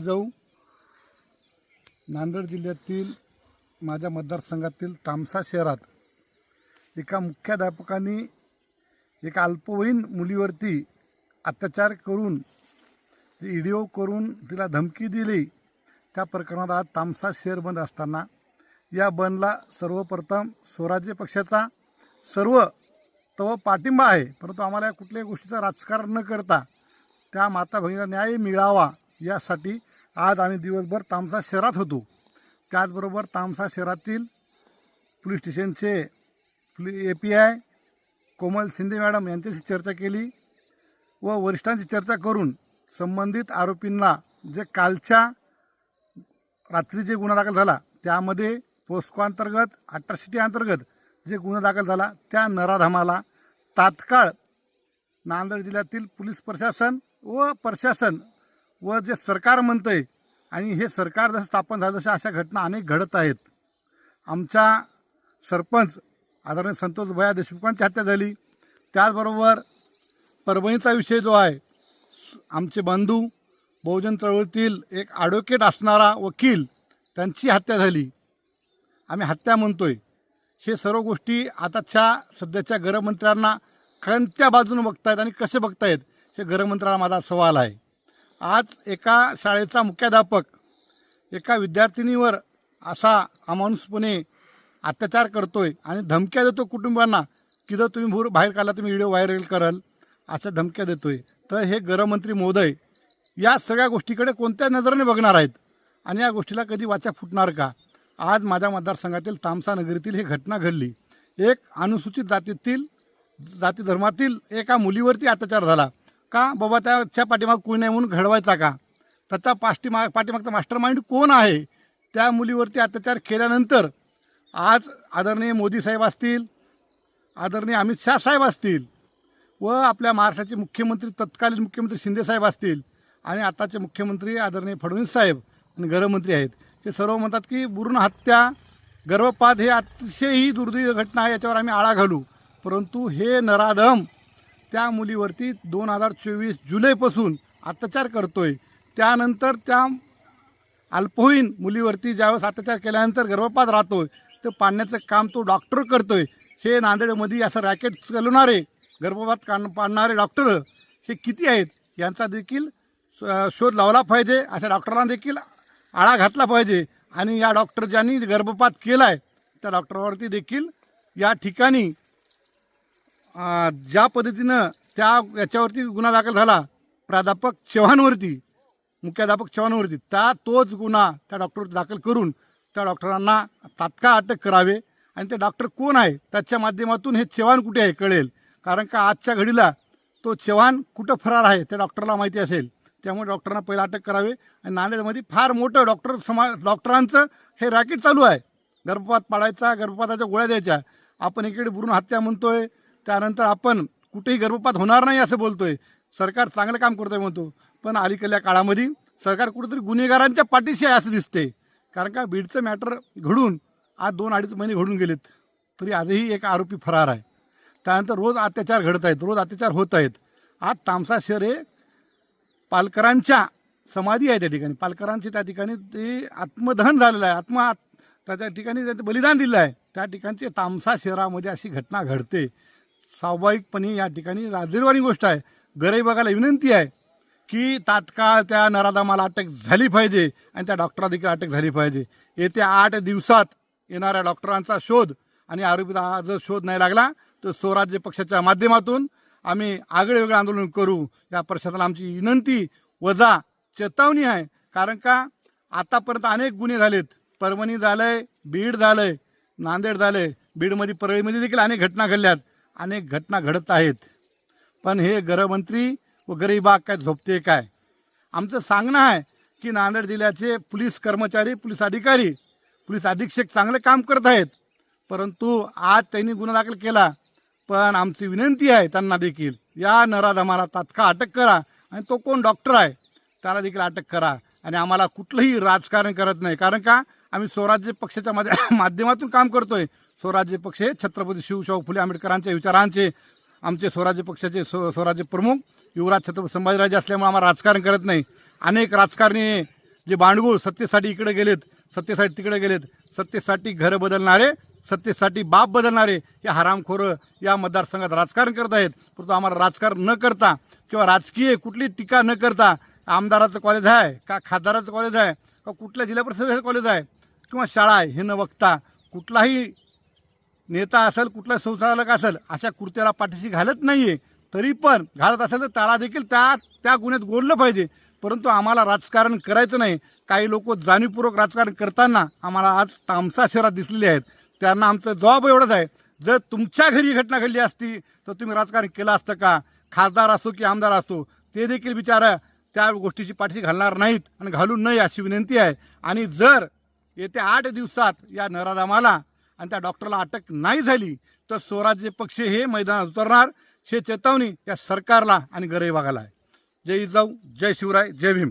जाऊ. नांदेड जिल्ह्यातील माझ्या मतदारसंघातील तामसा शहरात एका मुख्याध्यापकाने एका अल्पवयीन मुलीवरती अत्याचार करून ती व्हिडिओ करून तिला धमकी दिली. त्या प्रकरणात आज तामसा शहर बंद असताना या बंदला सर्वप्रथम स्वराज्य पक्षाचा सर्व तो पाठिंबा आहे. परंतु आम्हाला या कुठल्याही गोष्टीचं राजकारण न करता त्या माता भगिनीला न्याय मिळावा यासाठी आज आम्ही दिवसभर तामसा शहरात होतो. त्याचबरोबर तामसा शहरातील पोलीस स्टेशनचे A P I Komal Shinde madam यांच्याशी चर्चा केली व वरिष्ठांची चर्चा करून संबंधित आरोपींना जे कालच्या रात्री जे गुन्हा दाखल झाला त्यामध्ये पोस्को अंतर्गत अट्रॉसिटी अंतर्गत जे गुन्हा दाखल झाला त्या नराधामाला तात्काळ नांदेड जिल्ह्यातील पोलीस प्रशासन व प्रशासन व जे सरकार म्हणतंय आणि हे सरकार जसं स्थापन झालं तशा अशा घटना अनेक घडत आहेत. आमच्या सरपंच आदरणीय संतोष भया देशमुखांची हत्या झाली. त्याचबरोबर परभणीचा विषय जो आहे आमचे बंधू बहुजन चळवळीतील एक ॲडव्होकेट असणारा वकील त्यांची हत्या झाली. आम्ही हत्या म्हणतोय. हे सर्व गोष्टी आताच्या सध्याच्या गृहमंत्र्यांना कोणत्या बाजूने बघतायत आणि कसे बघतायत हे गृहमंत्र्याला माझा सवाल आहे. आज एका शाळेचा मुख्याध्यापक एका विद्यार्थिनीवर असा अमानुषपणे अत्याचार करतोय आणि धमक्या देतो कुटुंबांना की जर तुम्ही भूर बाहेर काढला तुम्ही व्हिडिओ व्हायरल कराल अशा धमक्या देतोय. तर हे गृहमंत्री महोदय या सगळ्या गोष्टीकडे कोणत्या नजरेने बघणार आहेत आणि या गोष्टीला कधी वाचा फुटणार का? आज माझ्या मतदारसंघातील तामसा नगरीतील ही घटना घडली. एक अनुसूचित जातीतील जाती धर्मातील एका मुलीवरती अत्याचार झाला. का? बाबा त्याच्या पाठीमाग कोणी नाही म्हणून घडवायचा का? त्याचा पाठीमाग पाठीमागचा मास्टर माइंड कोण आहे? त्या मुलीवरती अत्याचार केल्यानंतर आज आदरणीय मोदी साहेब असतील आदरणीय अमित शाह साहेब असतील व आपल्या महाराष्ट्राचे मुख्यमंत्री तत्कालीन मुख्यमंत्री शिंदे साहेब असतील आणि आताचे मुख्यमंत्री आदरणीय फडणवीस साहेब आणि गृहमंत्री आहेत. हे सर्व म्हणतात की भ्रूण हत्या गर्भपात हे अतिशय ही घटना आहे याच्यावर आम्ही आळा घालू. परंतु हे नराधम त्या मुलीवरती दोन हजार चोवीस जुलैपासून अत्याचार करतोय. त्यानंतर त्या अल्पवयीन मुलीवरती ज्यावेळेस अत्याचार केल्यानंतर गर्भपात राहतोय तर पाडण्याचं काम तो डॉक्टर करतोय. हे नांदेडमध्ये असं रॅकेट चालवणारे गर्भपात काढ पाडणारे डॉक्टर हे किती आहेत? यांचा देखील शोध लावला पाहिजे. अशा डॉक्टरांना देखील आळा घातला पाहिजे. आणि या डॉक्टर ज्यांनी गर्भपात केला आहे त्या डॉक्टरवरती देखील या ठिकाणी ज्या पद्धतीनं त्या याच्यावरती गुन्हा दाखल झाला प्राध्यापक चव्हाणवरती मुख्याध्यापक चव्हाणवरती त्या तोच गुन्हा त्या डॉक्टर दाखल करून त्या डॉक्टरांना तात्काळ अटक करावे. आणि ते डॉक्टर कोण आहे? त्याच्या माध्यमातून हे चव्हाण कुठे आहे कळेल. कारण का आजच्या घडीला तो चव्हाण कुठं फरार आहे त्या डॉक्टरला माहिती असेल. त्यामुळे डॉक्टरांना पहिला अटक करावे. आणि नांदेडमध्ये फार मोठं डॉक्टर समा डॉक्टरांचं हे रॅकेट चालू आहे. गर्भपात पाडायचा गर्भपाताच्या गोळ्या द्यायच्या. आपण इकडे भ्रूण हत्या म्हणतोय त्यानंतर आपण कुठेही गर्भपात होणार नाही असं बोलतोय. सरकार चांगलं काम करतोय म्हणतो. पण अलीकडल्या काळामध्ये सरकार कुठेतरी गुन्हेगारांच्या पाठीशी आहे असं दिसते कारण का बीडचं मॅटर घडून आज दोन अडीच महिने घडून गेलेत. तरी आजही एक आरोपी फरार आहे. त्यानंतर रोज अत्याचार घडत आहेत. रोज अत्याचार होत आहेत. आज तामसा शहर हे पालकरांच्या समाधी आहे त्या ठिकाणी. पालकरांचे त्या ठिकाणी ते आत्मदहन झालेलं आहे. आत्म त्या त्या ठिकाणी बलिदान दिलं आहे. त्या ठिकाणचे तामसा शहरामध्ये अशी घटना घडते. स्वाभाविकपणे या ठिकाणी लाजिरवाणी गोष्ट आहे. गरई बघायला विनंती आहे की तात्काळ त्या नराधामाला अटक झाली पाहिजे आणि त्या डॉक्टरला देखील अटक झाली पाहिजे. येत्या आठ दिवसात येणाऱ्या डॉक्टरांचा शोध आणि आरोपीचा जर शोध नाही लागला तर स्वराज्य पक्षाच्या माध्यमातून आम्ही आगळे वेगळं आंदोलन करू. या प्रशासनाला आमची विनंती वजा चेतावणी आहे. कारण का आतापर्यंत अनेक गुन्हे झालेत. परभणी झालंय बीड झालंय नांदेड झालंय. बीडमध्ये परळीमध्ये देखील अनेक घटना घडल्यात. अनेक घटना घडत आहेत. पण हे गृहमंत्री व गरीबाग काय झोपते काय? आमचं सांगणं आहे की नांदेड जिल्ह्याचे पोलीस कर्मचारी पोलीस अधिकारी पोलीस अधीक्षक चांगले काम करत आहेत. परंतु आज त्यांनी गुन्हा दाखल केला. पण आमची विनंती आहे त्यांना देखील या नराधमाला तात्काळ अटक करा आणि तो कोण डॉक्टर आहे त्याला देखील अटक करा. आणि आम्हाला कुठलंही राजकारण करत नाही. कारण का? आम्ही स्वराज्य पक्षाच्या माध्यमातून काम करतोय. स्वराज्य पक्ष हे छत्रपती शिवशाहू फुले आंबेडकरांच्या विचारांचे आमचे स्वराज्य पक्षाचे स्व स्वराज्य प्रमुख. युवराज छत्रपती संभाजीराजे असल्यामुळे आम्हाला राजकारण करत नाही. अनेक राजकारणी जे बांडगुळ सत्तेसाठी इकडे गेलेत सत्तेसाठी तिकडे गेलेत सत्तेसाठी घरं बदलणारे सत्तेसाठी बाप बदलणारे या हरामखोरं या मतदारसंघात राजकारण करत आहेत. परंतु आम्हाला राजकारण न करता किंवा राजकीय कुठली टीका न करता आमदाराचं कॉलेज आहे का खासदाराचं कॉलेज आहे का कुठल्या जिल्हा परिषदेचं कॉलेज आहे किंवा शाळा आहे हे न बघता कुठलाही नेता असेल कुठला संचालक असेल अशा कृत्याला पाठीशी घालत नाहीये. तरी पण घालत असेल तर त्याला देखील त्या त्या गुन्ह्यात गोडलं पाहिजे. परंतु आम्हाला राजकारण करायचं नाही. काही लोक जाणीवपूर्वक राजकारण करताना आम्हाला आज तामसा शहरात दिसलेले आहेत. त्यांना आमचा जबाब एवढाच आहे. जर तुमच्या घरी घटना घडली असती तर तुम्ही राजकारण केलं असतं का? खासदार असो की आमदार असो ते देखील बिचारा त्या गोष्टीची पाठीशी घालणार नाहीत आणि घालू नये अशी विनंती आहे. आणि जर येत्या आठ दिवसात या नराधामाला आणि त्या डॉक्टरला अटक नाही झाली तर स्वराज्य पक्ष हे मैदानात उतरणार. हे चेतावणी या सरकारला आणि गरई भागाला आहे. जय जाऊ जय शिवराय जय भीम.